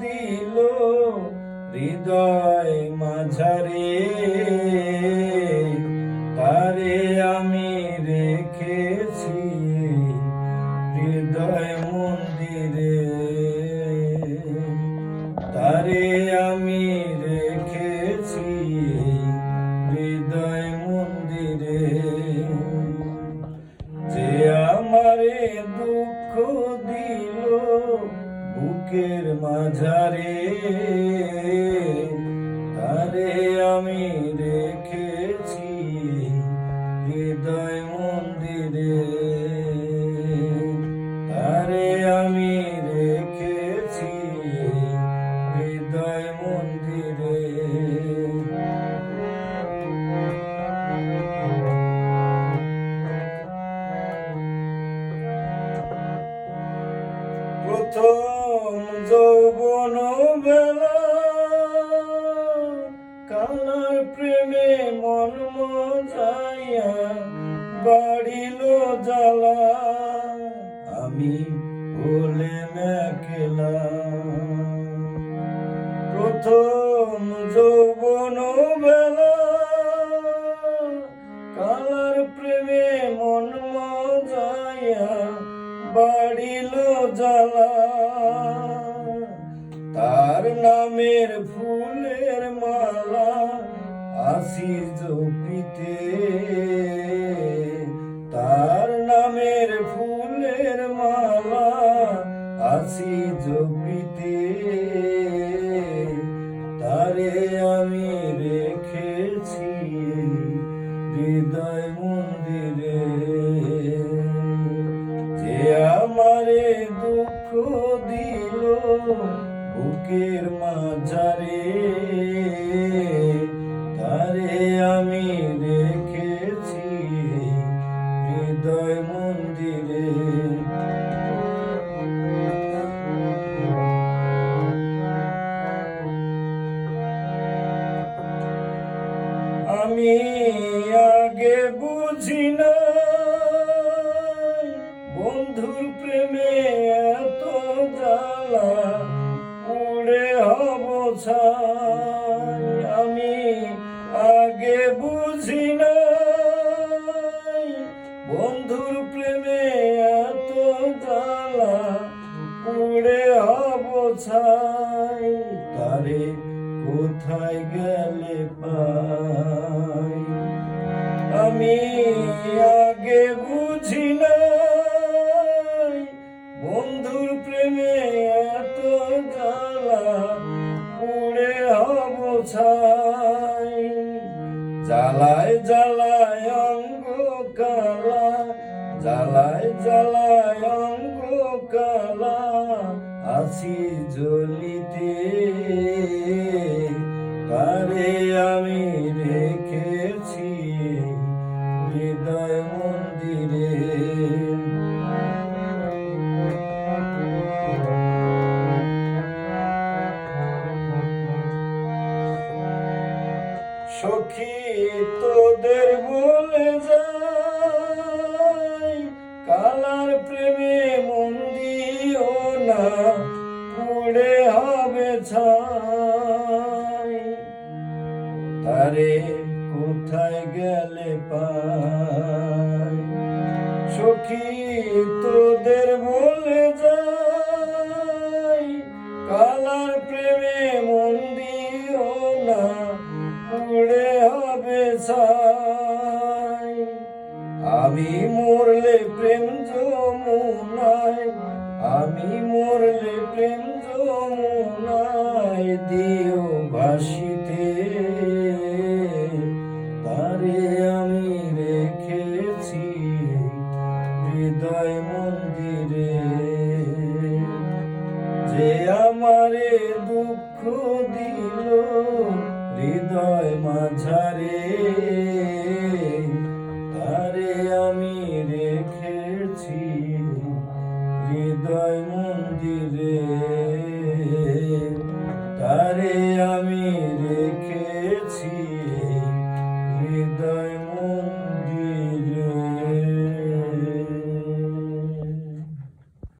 দিল হৃদয় মাঝারে। তারে আমি রেখেছি হৃদয় মন্দিরে। তারে আমি রেখেছি হৃদয় মন্দিরে। যে আমারে দুঃখ দিল বুকের মাঝারে তারে আমি রেখেছি হৃদয় মন্দিরে। তারে আমি রেখেছি হৃদয় মন্দিরে। প্রথম যৌবন বেলা, কালার প্রেমে মন মজাইয়া বাড়িল জ্বালা। আমি বলে মেকেলা প্রথম যৌবন বেলা, কালার প্রেমে মন মজাইয়া বাড়িল জ্বালা। তার নামের ফুলের মালা আসি জপিতে তার নামের ফুলের মালা আসি জপিতে বুকের মাঝারে তারে আমি রেখেছি হৃদয় মন্দিরে। আমি আগে বুঝি না হব আমি আগে বুঝি না বন্ধুর প্রেমে এত জ্বালা, উড়ে হব ছাই। তারে কোথায় গেলে পাই? আমি আগে বুঝি নাই। বন্ধুর জ্বালায় জ্বালায় অঙ্গ কালা জ্বালায় জ্বালায় অঙ্গ কালা আছি জ্বলিতে সখী তোদের বলে যাই, কালার প্রেমে মন দিও না, পুড়ে হবে ছাই। তারে কোথায় গেলে পাই? সখী তোদের আমি মরলে প্রেম যমুনায় দিও ভাসিতে। তারে আমি রেখেছি হৃদয় মন্দিরে। যে আমারে দুঃখ দিল হৃদয় মাঝারে, তারে আমি রেখেছি হৃদয় মন্দিরে তারে আমি রেখেছি।